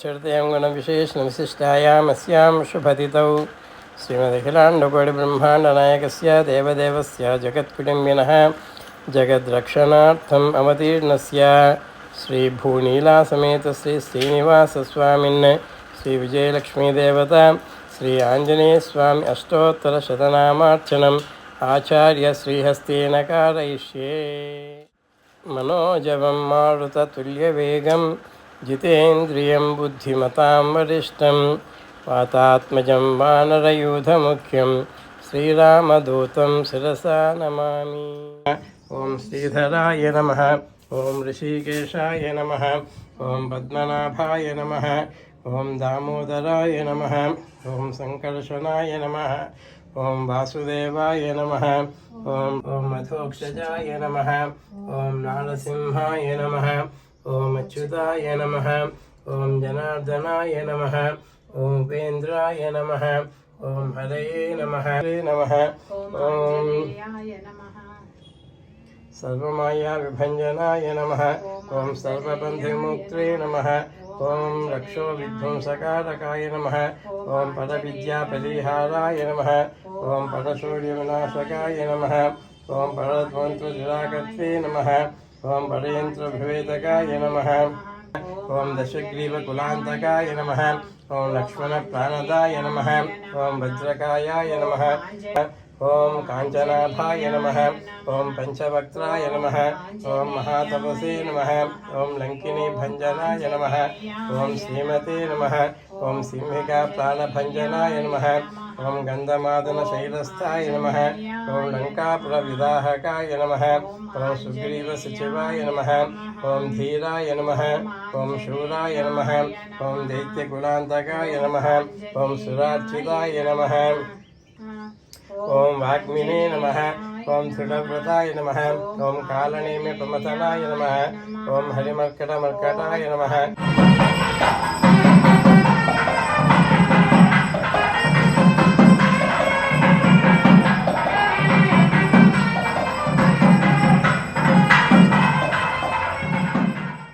श्रुत्यं गुणविशेषणविशिष्टायाम् अस्यां शुभतिथौ श्रीमदखिलाण्डकोटिब्रह्माण्डनायकस्य देवदेवस्य जगत्कुटुम्बिनः जगद्रक्षणार्थम् अवतीर्णस्य। श्रीभूनीलासमेत श्री श्रीनिवासस्वामिन्, श्रीविजयलक्ष्मीदेवता श्री आञ्जनेयस्वामि अष्टोत्तरशतनामार्चनम् आचार्यश्रीहस्तेन कारयिष्ये मनोजवं मारुततुल्यवेगं जितेन्द्रियं बुद्धिमतां वरिष्ठं वातात्मजं वानरयूथमुख्यं श्रीरामदूतं शिरसा नमामि। ॐ श्रीधराय नमः, ॐ ऋषिकेशाय नमः, ॐ पद्मनाभाय नमः, ॐ दामोदराय नमः, ॐ सङ्कर्षणाय नमः, ॐ वासुदेवाय नमः, ॐ ॐ मधोक्षजाय नमः, ॐ नारसिंहाय नमः ॐ अच्युताय नमः ॐ जनार्दनाय नमः ॐ उपेन्द्राय नमः ॐ हरये नमः हरे नमः ॐ आञ्जनेयाय नमः। सर्वमायाविभञ्जनाय नमः ॐ सर्वबन्धिमुक्त्रे नमः ॐ रक्षो विध्वंसकारकाय नमः ॐ परविद्यापरिहाराय नमः ॐ परशौर्यविनाशकाय नमः। ॐ परध्वंसनिराकर्त्रे नमः ॐ नम। नमः ॐ दशग्रीवकुलान्तकाय नमः। लक्ष्मण लक्ष्मणप्राणदाय नमः। ॐ वज्रकायाय नमः। ॐ काञ्चनाभाय नमः ॐ पञ्चवक्त्राय नमः ॐ महातपसे नमः ॐ लङ्किनीभञ्जनाय नमः ॐ श्रीमते नम ओं नमः ॐ सिंहिकाप्राणभञ्जनाय नमः ॐ नमः ॐ लङ्कापुरविदाहकाय नमः ॐ सुग्रीवसचिवाय नमः ॐ धीराय नमः ॐ शूराय नमः ॐ दैत्यकुलान्तकाय नमः ॐ सुरार्चिताय नमः ॐ वाग्मिने नमः। ॐ दृढव्रताय नमः। ॐ कालनेमिप्रमथनाय नमः। ॐ हरिमर्कटमर्कटाय नमः।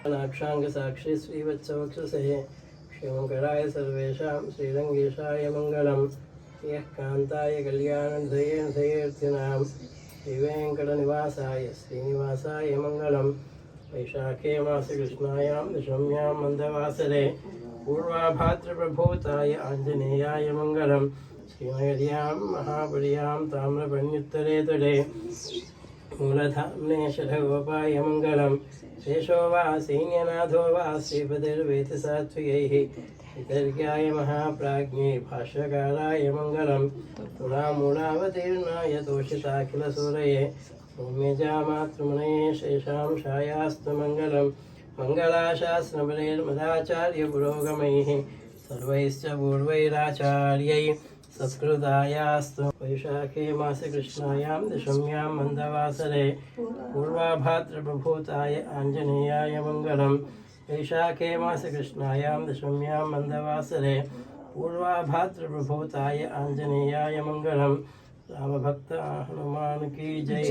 नाक्षाङ्गसाक्षी श्रीवत्सवक्षसे श्रीमङ्कराय सर्वेषां, श्रीरङ्गेशाय मङ्गलम्। കാന്തായ കല്യാണം ദയൻ ദയർത്തിനാം ശ്രീവേങ്കടനിവാസായ ശ്രീനിവാസായ മംഗളം. വൈശാഖേ മാസ കൃഷ്ണായാം ദശമ്യാം മന്ദവാസരെ. പൂർവാഭാദ്രപ്രഭൂതായ ആഞ്ജനേയായ മംഗളം. ശ്രീമകരിയാം മഹാബലിയാം താമ്രപണ്യുത്തരേതരെ मूलधाम्ने शठगोपाय मङ्गलं शेषो वा सैन्यनाथो वा श्रीपतिर्वेदसात्विकैः वितर्क्याय महाप्राज्ञे भाष्यकाराय मङ्गलं पुरामूलावतीर्णाय तोषिताखिलसूरये सौम्यजामातृमुनये शेषां शायास्तु मङ्गलं मङ्गलाशास्त्रबलैर्मदाचार्यपुरोगमैः सर्वैश्च पूर्वैराचार्यै सत्कृतायास्तु वैशाखे मासे कृष्णायां दशम्यां मन्दवासरे पूर्वाभाद्रप्रभूताय आञ्जनेयाय मङ्गलम्। वैशाखे मासकृष्णायां दशम्यां मन्दवासरे पूर्वाभाद्रप्रभूताय आञ्जनेयाय मङ्गलं रामभक्त हनुमान की जय।